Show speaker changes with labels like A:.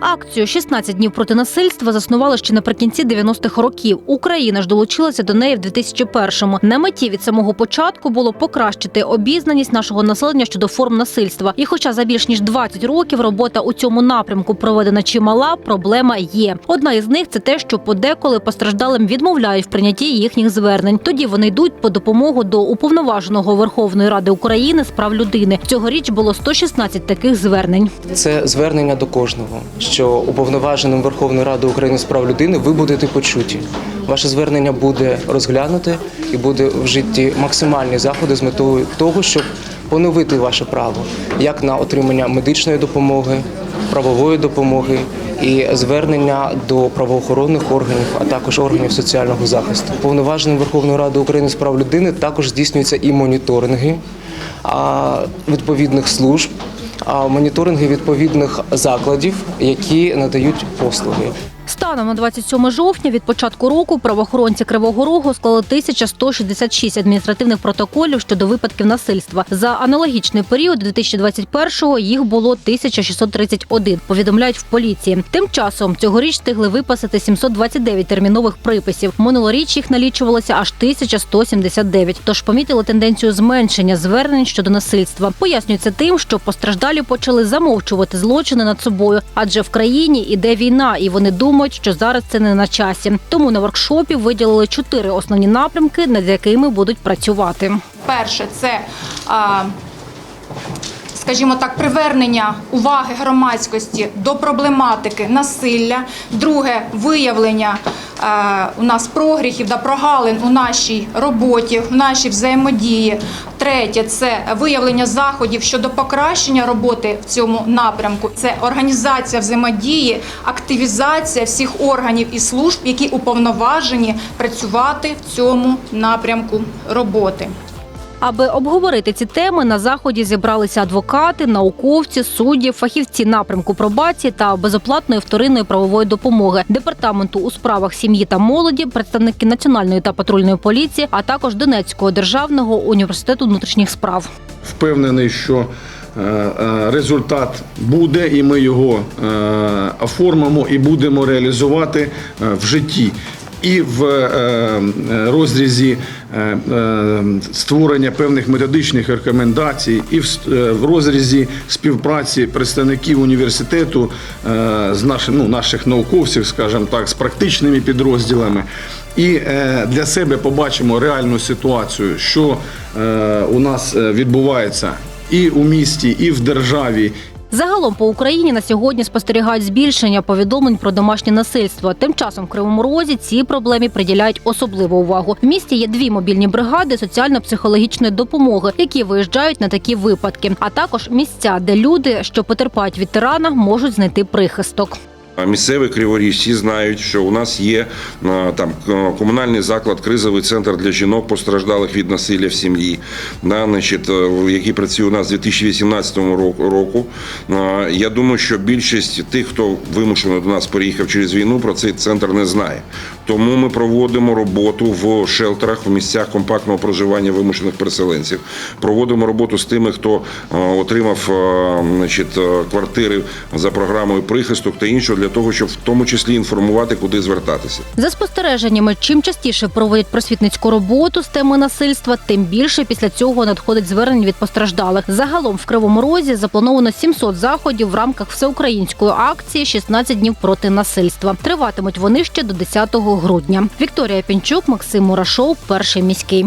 A: Акцію «16 днів проти насильства заснували ще наприкінці 90-х років. Україна ж долучилася до неї в 2001-му. На меті від самого початку було покращити обізнаність нашого населення щодо форм насильства. І хоча за більш ніж 20 років робота у цьому напрямку проведена чимала, проблема є. Одна із них це те, що подеколи постраждалим відмовляють в прийнятті їхніх звернень. Тоді вони йдуть по допомогу до уповноваженого Верховної Ради України з прав людини. Цьогоріч було 116 таких звернень.
B: Це звернення до кожного, що уповноваженим Верховної Ради України з прав людини ви будете почуті. Ваше звернення буде розглянуте і буде в житті максимальні заходи з метою того, щоб поновити ваше право як на отримання медичної допомоги, правової допомоги і звернення до правоохоронних органів, а також органів соціального захисту. Уповноваженим Верховної Ради України з прав людини також здійснюються і моніторинги відповідних служб моніторинги відповідних закладів, які надають послуги.
A: Станом на 27 жовтня від початку року правоохоронці Кривого Рогу склали 1166 адміністративних протоколів щодо випадків насильства. За аналогічний період 2021-го їх було 1631, повідомляють в поліції. Тим часом цьогоріч встигли виписати 729 термінових приписів. Минулоріч їх налічувалося аж 1179. Тож помітили тенденцію зменшення звернень щодо насильства. Пояснюється тим, що постраждалі почали замовчувати злочини над собою, адже в країні іде війна, і вони думають, що зараз це не на часі. Тому на воркшопі виділили чотири основні напрямки, над якими будуть працювати.
C: Перше це, а, скажімо так, привернення уваги громадськості до проблематики насилля. Друге виявлення у нас прогріхів та прогалин у нашій роботі, в нашій взаємодії. Третє це виявлення заходів щодо покращення роботи в цьому напрямку. Це організація взаємодії, активізація всіх органів і служб, які уповноважені працювати в цьому напрямку роботи.
A: Аби обговорити ці теми, на заході зібралися адвокати, науковці, судді, фахівці напрямку пробації та безоплатної вторинної правової допомоги, департаменту у справах сім'ї та молоді, представники національної та патрульної поліції, а також Донецького державного університету внутрішніх справ.
D: Впевнений, що е, е, результат буде, і ми його е, оформимо і будемо реалізувати в житті. І в е, розрізі е, е, створення певних методичних рекомендацій, і в, е, розрізі співпраці представників університету е, з наших, ну, наших науковців, скажімо так, з практичними підрозділами. І е, для себе побачимо реальну ситуацію, що е, у нас е, відбувається і у місті, і в державі,
A: Загалом по Україні на сьогодні спостерігають збільшення повідомлень про домашнє насильство. Тим часом в Кривому Розі цій проблемі приділяють особливу увагу. В місті є дві мобільні бригади соціально-психологічної допомоги, які виїжджають на такі випадки, а також місця, де люди, що потерпають від тирана, можуть знайти прихисток.
E: Місцеві криворіжці знають, що у нас є там комунальний заклад, кризовий центр для жінок, постраждалих від насилля в сім'ї, да, значить, е, який працює у нас з 2018 року- Я думаю, що більшість тих, хто вимушено до нас переїхав через війну, про цей центр не знає. Тому ми проводимо роботу в шелтерах, в місцях компактного проживання вимушених переселенців. Проводимо роботу з тими, хто е, отримав е, значить, е, квартири за програмою прихисток та іншого, для того, щоб в тому числі інформувати, куди звертатися.
A: За спостереженнями, чим частіше проводять просвітницьку роботу з теми насильства, тим більше після цього надходить звернень від постраждалих. Загалом в Кривому Розі заплановано 700 заходів в рамках всеукраїнської акції «16 днів проти насильства. Триватимуть вони ще до 10 грудня. Вікторія Пінчук, Максим Мурашов, перший міський.